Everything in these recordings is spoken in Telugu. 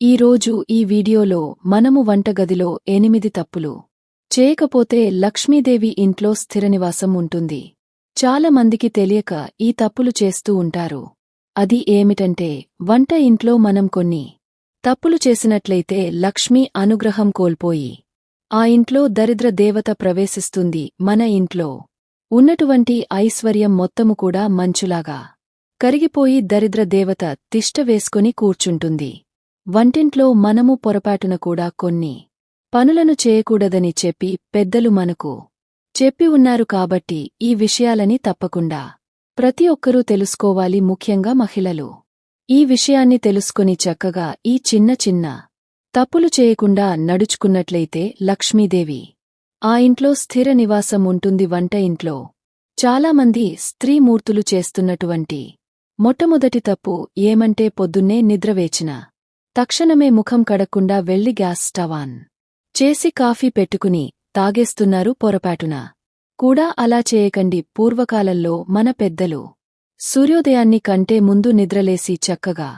ఈరోజు ఈ వీడియోలో మనము వంటగదిలో ఎనిమిది తప్పులు. చేయకపోతే లక్ష్మీదేవి ఇంట్లో స్థిరనివాసం ఉంటుంది. చాలామందికి తెలియక ఈ తప్పులు చేస్తూ ఉంటారు. అది ఏమిటంటే వంట ఇంట్లో మనం కొన్ని తప్పులు చేసినట్లయితే లక్ష్మీ అనుగ్రహం కోల్పోయి ఆ ఇంట్లో దరిద్ర దేవత ప్రవేశిస్తుంది మన ఇంట్లో. ఉన్నటువంటి ఐశ్వర్యం మొత్తము కూడా మంచులాగా కరిగిపోయి దరిద్ర దేవత తిష్ట వేసుకుని కూర్చుంటుంది. వంటింట్లో మనము పొరపాటున కూడా కొన్ని పనులను చేయకూడదని చెప్పి పెద్దలు మనకు చెప్పి ఉన్నారు కాబట్టి ఈ విషయాలని తప్పకుండా ప్రతి ఒక్కరూ తెలుసుకోవాలి ముఖ్యంగా మహిళలు. ఈ విషయాన్ని తెలుసుకుని చక్కగా ఈ చిన్న చిన్న తప్పులు చేయకుండా నడుచుకున్నట్లయితే లక్ష్మీదేవి ఆ ఇంట్లో స్థిర నివాసం ఉంటుంది. వంట ఇంట్లో చాలామంది స్త్రీమూర్తులు చేస్తున్నటువంటి మొట్టమొదటి తప్పు ఏమంటే పొద్దున్నే నిద్రవేచిన తక్షణమే ముఖం కడక్కుండా వెళ్ళి గ్యాస్ స్టవ్ ఆన్ చేసి కాఫీ పెట్టుకుని తాగేస్తున్నారు పొరపాటున. కూడా అలా చేయకండి పూర్వకాలంలో మన పెద్దలు. సూర్యోదయాన్ని కంటే ముందు నిద్రలేసి చక్కగా.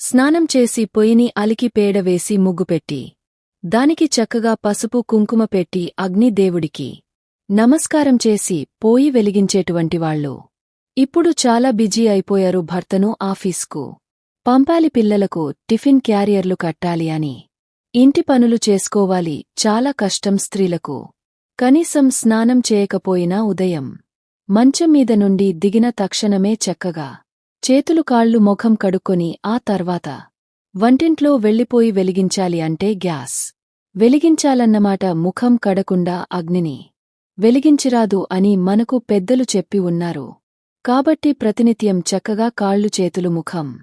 స్నానం చేసి పొయ్యిని అలికి పేడ వేసి ముగ్గుపెట్టి దానికి చక్కగా పసుపు కుంకుమ పెట్టి అగ్నిదేవుడికి నమస్కారం చేసి పోయి వెలిగించేటువంటివాళ్ళు ఇప్పుడు చాలా బిజీ అయిపోయారు భర్తను ఆఫీస్కు. పంపాలి పిల్లలకు టిఫిన్ క్యారియర్లు కట్టాలి అని. ఇంటి పనులు చేసుకోవాలి చాలా కష్టం స్త్రీలకు. కనీసం స్నానం చేయకపోయినా ఉదయం. మంచం మీద నుండి దిగిన తక్షణమే చక్కగా. చేతులు కాళ్ళు ముఖం కడుక్కొని ఆ తర్వాత. వంటింట్లో వెళ్ళిపోయి వెలిగించాలి అంటే గ్యాస్. వెలిగించాలన్నమాట ముఖం కడకుండా అగ్నిని. వెలిగించిరాదు అని మనకు పెద్దలు చెప్పి ఉన్నారు. కాబట్టి ప్రతినిత్యం చక్కగా కాళ్ళు చేతులు ముఖం.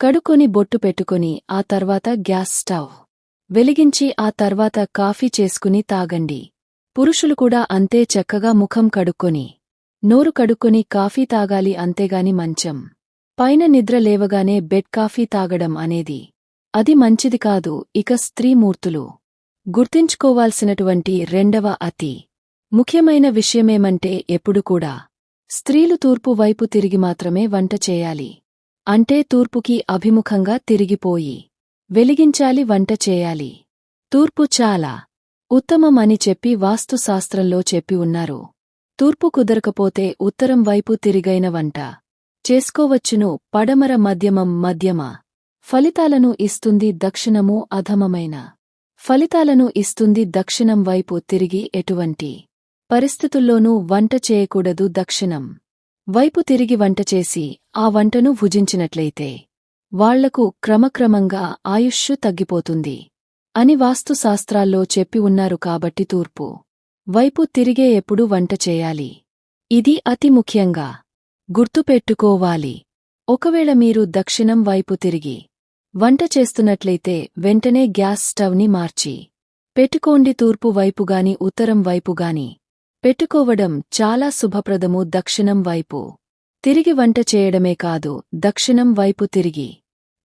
కడుకొని బొట్టు పెట్టుకొని ఆ తర్వాత గ్యాస్ స్టవ్. వెలిగించి ఆ తర్వాత కాఫీ చేసుకుని తాగండి. పురుషులు కూడా అంతే చక్కగా ముఖం కడుక్కొని నోరు కడుక్కొని కాఫీ తాగాలి అంతేగాని మంచం. పైన నిద్ర లేవగానే బెడ్ కాఫీ తాగడం అనేది. అది మంచిది కాదు ఇక స్త్రీమూర్తులు. గుర్తించుకోవాల్సినటువంటి రెండవ అతి ముఖ్యమైన విషయమేమంటే ఎప్పుడు కూడా స్త్రీలు తూర్పు వైపు తిరిగి మాత్రమే వంట చేయాలి. అంటే తూర్పుకి అభిముఖంగా తిరిగిపోయి వెలిగించాలి వంట చేయాలి. తూర్పు చాలా ఉత్తమం అని చెప్పి వాస్తుశాస్త్రంలో చెప్పి ఉన్నారు. తూర్పు కుదరకపోతే ఉత్తరం వైపు తిరిగైన వంట చేసుకోవచ్చును పడమర మధ్యమం మధ్యమ ఫలితాలను ఇస్తుంది దక్షిణము అధమమైన ఫలితాలను ఇస్తుంది దక్షిణం వైపు తిరిగి ఎటువంటి పరిస్థితుల్లోనూ వంట చేయకూడదు దక్షిణం. వైపు తిరిగి వంట చేసి ఆ వంటను భుజించినట్లయితే వాళ్ళకు క్రమక్రమంగా ఆయుష్షు తగ్గిపోతుంది అని వాస్తుశాస్త్రాల్లో చెప్పి ఉన్నారు కాబట్టి తూర్పు. వైపు తిరిగే ఎప్పుడు వంట చేయాలి. ఇది అతి ముఖ్యంగా గుర్తుపెట్టుకోవాలి. ఒకవేళ మీరు దక్షిణం వైపు తిరిగి వంట చేస్తున్నట్లయితే వెంటనే గ్యాస్ స్టవ్ని మార్చి పెట్టుకోండి తూర్పు వైపుగాని ఉత్తరం వైపుగాని పెట్టుకోవడం చాలా శుభప్రదము దక్షిణం వైపు. తిరిగి వంట చేయడమే కాదు దక్షిణం వైపు తిరిగి.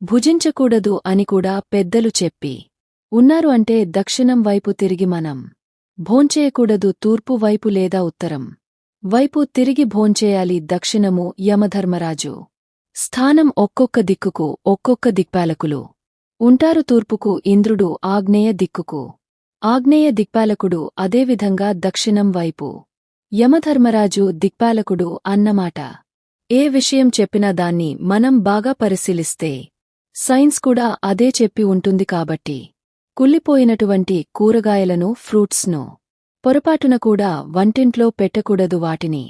భుజించకూడదు అని కూడా పెద్దలు చెప్పి. ఉన్నారు అంటే దక్షిణం వైపు తిరిగి మనం. భోంచేయకూడదు తూర్పు వైపు లేదా ఉత్తరం. వైపు తిరిగి భోంచేయాలి దక్షిణము యమధర్మరాజు. స్థానం ఒక్కొక్క దిక్కుకు ఒక్కొక్క దిక్పాలకులు. ఉంటారు తూర్పుకు ఇంద్రుడు ఆగ్నేయ దిక్కుకు. ఆగ్నేయ దిక్పాలకుడు అదేవిధంగా దక్షిణం వైపు. యమధర్మరాజు దిక్పాలకుడు అన్నమాట. ఏ విషయం చెప్పినా దాన్ని మనం బాగా పరిశీలిస్తే సైన్స్ కూడా అదే చెప్పి ఉంటుంది కాబట్టి. కుల్లిపోయినటువంటి కూరగాయలను ఫ్రూట్స్ను పొరపాటున కూడా వంటింట్లో పెట్టకూడదు వాటిని.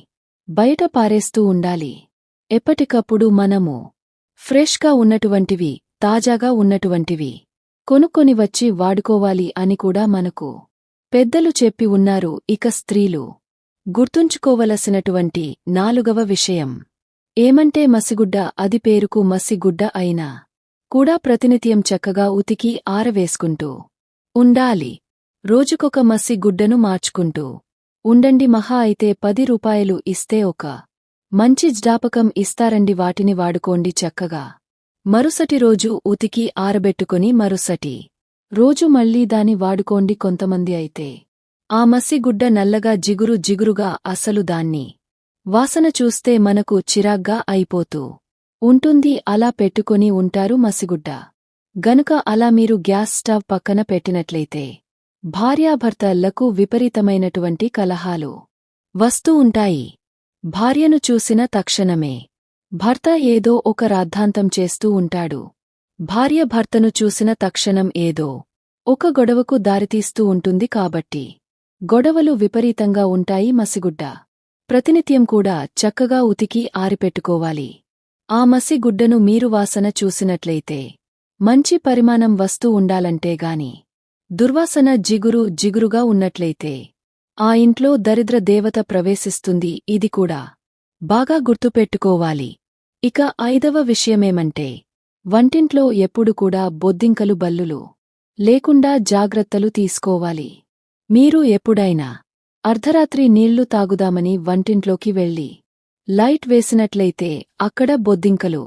బయట పారేస్తూ ఉండాలి. ఎప్పటికప్పుడు మనము ఫ్రెష్గా ఉన్నటువంటివి తాజాగా ఉన్నటువంటివి కొనుక్కొని వచ్చి వాడుకోవాలి అని కూడా మనకు పెద్దలు చెప్పి ఉన్నారు. ఇక స్త్రీలు గుర్తుంచుకోవలసినటువంటి నాలుగవ విషయం. ఏమంటే మసిగుడ్డ అది పేరుకు మసిగుడ్డ అయినా కూడా ప్రతినిత్యం చక్కగా ఉతికి ఆరవేసుకుంటూ ఉండాలి. రోజుకొక మసిగుడ్డను మార్చుకుంటూ ఉండండి. మహా అయితే పది రూపాయలు ఇస్తే ఒక మంచి జ్ఞాపకం ఇస్తారండి. వాటిని వాడుకోండి చక్కగా. మరుసటి రోజు ఉతికి ఆరబెట్టుకుని మరుసటి రోజు మళ్ళీ దాని వాడుకోండి కొంతమంది అయితే. ఆ మసిగుడ్డ నల్లగా జిగురు జిగురుగా అసలు దాన్ని వాసన చూస్తే మనకు చిరాగ్గా అయిపోతూ ఉంటుంది. అలా పెట్టుకొని ఉంటారు మసిగుడ్డ. గనుక అలా మీరు గ్యాస్ స్టవ్ పక్కన పెట్టినట్లయితే భార్యాభర్తలకు విపరీతమైనటువంటి కలహాలు వస్తూ ఉంటాయి. భార్యను చూసిన తక్షణమే భర్త ఏదో ఒక రాద్ధాంతం చేస్తూ ఉంటాడు. భార్య భర్తను చూసిన తక్షణం ఏదో ఒక గొడవకు దారితీస్తూ ఉంటుంది కాబట్టి. గొడవలు విపరీతంగా ఉంటాయి మసిగుడ్డ. ప్రతినిత్యం కూడా చక్కగా ఉతికి ఆరిపెట్టుకోవాలి. ఆ మసిగుడ్డను మీరు వాసన చూసినట్లయితే. మంచి పరిమాణం వస్తూ ఉండాలంటే గాని. దుర్వాసన జిగురు జిగురుగా ఉన్నట్లయితే. ఆ ఇంట్లో దరిద్ర దేవత ప్రవేశిస్తుంది ఇది కూడా. బాగా గుర్తుపెట్టుకోవాలి. ఇక ఐదవ విషయమేమంటే వంటింట్లో ఎప్పుడు కూడా బొద్దింకలు బల్లులు లేకుండా జాగ్రత్తలు తీసుకోవాలి. మీరు ఎప్పుడైనా అర్ధరాత్రి నీళ్ళు తాగుదామని వంటింట్లోకి వెళ్ళి లైట్ వేసినట్లయితే అక్కడ బొద్దింకలు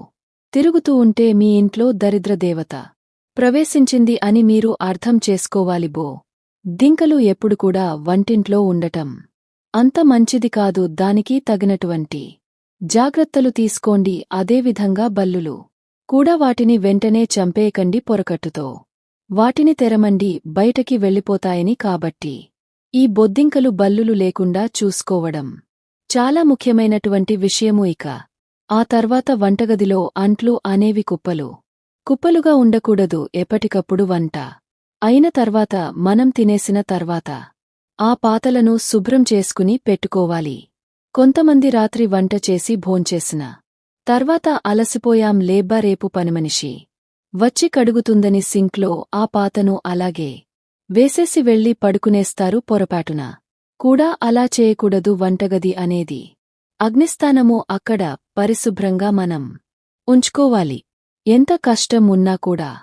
తిరుగుతూ ఉంటే మీ ఇంట్లో దరిద్రదేవత ప్రవేశించింది అని మీరు అర్థం చేసుకోవాలి బో. దింకలు ఎప్పుడు కూడా వంటింట్లో ఉండటం అంత మంచిది కాదు దానికి తగినటువంటి జాగ్రత్తలు తీసుకోండి అదేవిధంగా బల్లులు. కూడా వాటిని వెంటనే చంపేయకండి పొరకట్టుతో. వాటిని తెరమండి బయటకి వెళ్ళిపోతాయని కాబట్టి. ఈ బొద్దింకలు బల్లులు లేకుండా చూసుకోవడం. చాలా ముఖ్యమైనటువంటి విషయము ఇక. ఆ తర్వాత వంటగదిలో అంట్లు అనేవి కుప్పలు. కుప్పలుగా ఉండకూడదు ఎప్పటికప్పుడు వంట. అయిన తర్వాత మనం తినేసిన తర్వాత. ఆ పాతలను శుభ్రం చేసుకుని పెట్టుకోవాలి. కొంతమంది రాత్రి వంట చేసి భోంచేసిన. తర్వాత అలసిపోయాం లేబ్బా రేపు పనిమనిషి. వచ్చి కడుగుతుందని సింక్లో ఆ పాతను అలాగే వేసేసి వెళ్ళి పడుకునేస్తారు పొరపాటున. కూడా అలా చేయకూడదు వంటగది అనేది. అగ్నిస్థానము అక్కడ పరిశుభ్రంగా మనం ఉంచుకోవాలి. ఎంత కష్టం ఉన్నా కూడా.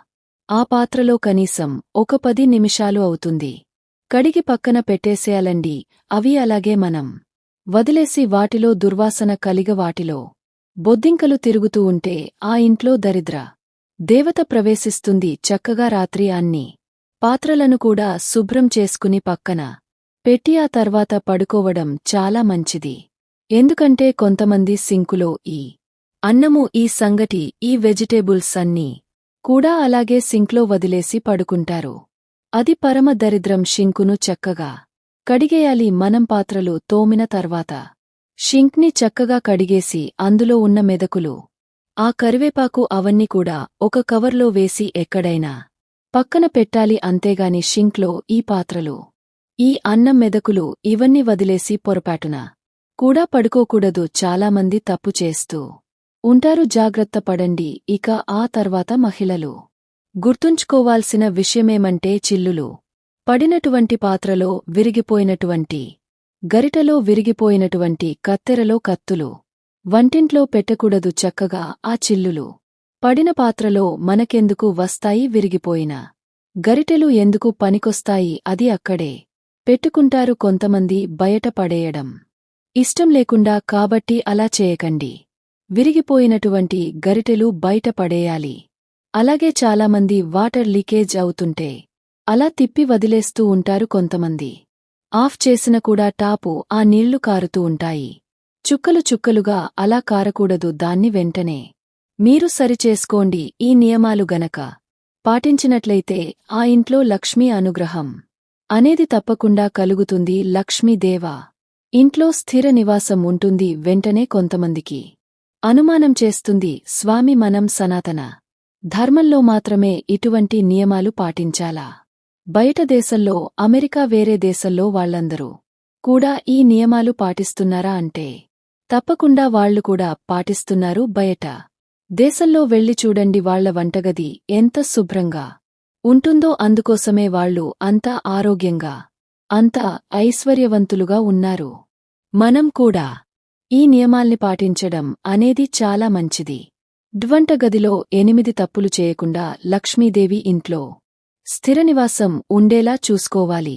ఆ పాత్రలో కనీసం ఒక పది నిమిషాలు అవుతుంది. కడిగి పక్కన పెట్టేసేయాలండి. అవి అలాగే మనం వదిలేసి వాటిలో దుర్వాసన కలిగ వాటిలో బొద్దింకలు తిరుగుతూ ఉంటే ఆ ఇంట్లో దరిద్ర. దేవత ప్రవేశిస్తుంది చక్కగా రాత్రి అన్ని పాత్రలను కూడా శుభ్రం చేసుకుని పక్కన. పెట్టి ఆ తర్వాత పడుకోవడం చాలా మంచిది. ఎందుకంటే కొంతమంది సింకులో ఈ అన్నము ఈ సంగటి ఈ వెజిటేబుల్స్ అన్నీ కూడా అలాగే సింక్లో వదిలేసి పడుకుంటారు. అది పరమ దరిద్రం షింకును చక్కగా కడిగేయాలి మనం పాత్రలు తోమిన తర్వాత. షింక్ని చక్కగా కడిగేసి అందులో ఉన్న మెదకులు. ఆ కరివేపాకు అవన్నీ కూడా ఒక కవర్లో వేసి ఎక్కడైనా. పక్కన పెట్టాలి అంతేగాని షింక్లో ఈ పాత్రలు. ఈ అన్నం మెదకులు ఇవన్నీ వదిలేసి పొరపాటున. కూడా పడుకోకూడదు చాలామంది తప్పు చేస్తూ. ఉంటారు జాగ్రత్త పడండి ఇక ఆ తర్వాత మహిళలు. గుర్తుంచుకోవాల్సిన విషయమేమంటే చిల్లులు. పడినటువంటి పాత్రలో విరిగిపోయినటువంటి గరిటలో విరిగిపోయినటువంటి కత్తెరలో కత్తులు వంటింట్లో పెట్టకూడదు చక్కగా ఆ చిల్లులు. పడిన పాత్రలో మనకెందుకు వస్తాయి విరిగిపోయిన? గరిటెలు ఎందుకు పనికొస్తాయి అది అక్కడే. పెట్టుకుంటారు కొంతమంది బయట పడేయడం. ఇష్టం లేకుండా కాబట్టి అలా చేయకండి. విరిగిపోయినటువంటి గరిటెలు బయట పడేయాలి. అలాగే చాలామంది వాటర్ లీకేజ్ అవుతుంటే అలా తిప్పి వదిలేస్తూ ఉంటారు కొంతమంది. ఆఫ్ చేసిన కూడా టాపు ఆ నీళ్ళు కారుతూ ఉంటాయి. చుక్కలు చుక్కలుగా అలా కారకూడదు దాన్ని వెంటనే. మీరు సరిచేసుకోండి ఈ నియమాలు గనక. పాటించినట్లయితే ఆ ఇంట్లో లక్ష్మీ అనుగ్రహం అనేది తప్పకుండా కలుగుతుంది లక్ష్మీదేవా ఇంట్లో స్థిర నివాసం ఉంటుంది వెంటనే కొంతమందికి. అనుమానం చేస్తుంది స్వామి మనం సనాతన. ధర్మంలో మాత్రమే ఇటువంటి నియమాలు పాటించాలా? బయట దేశంలో అమెరికా వేరే దేశంలో వాళ్ళందరూ కూడా ఈ నియమాలు పాటిస్తున్నారా అంటే తప్పకుండా వాళ్ళు కూడా పాటిస్తున్నారు బయట. దేశంలో వెళ్ళి చూడండి వాళ్ళ వంటగది ఎంత శుభ్రంగా ఉంటుందో అందుకోసమే వాళ్ళు అంతా ఆరోగ్యంగా అంతా ఐశ్వర్యవంతులుగా ఉన్నారు. మనం కూడా ఈ నియమాల్ని పాటించడం అనేది చాలా మంచిది. డ్వంట గదిలో ఎనిమిది తప్పులు చేయకుండా లక్ష్మీదేవి ఇంట్లో స్థిర నివాసం ఉండేలా చూసుకోవాలి.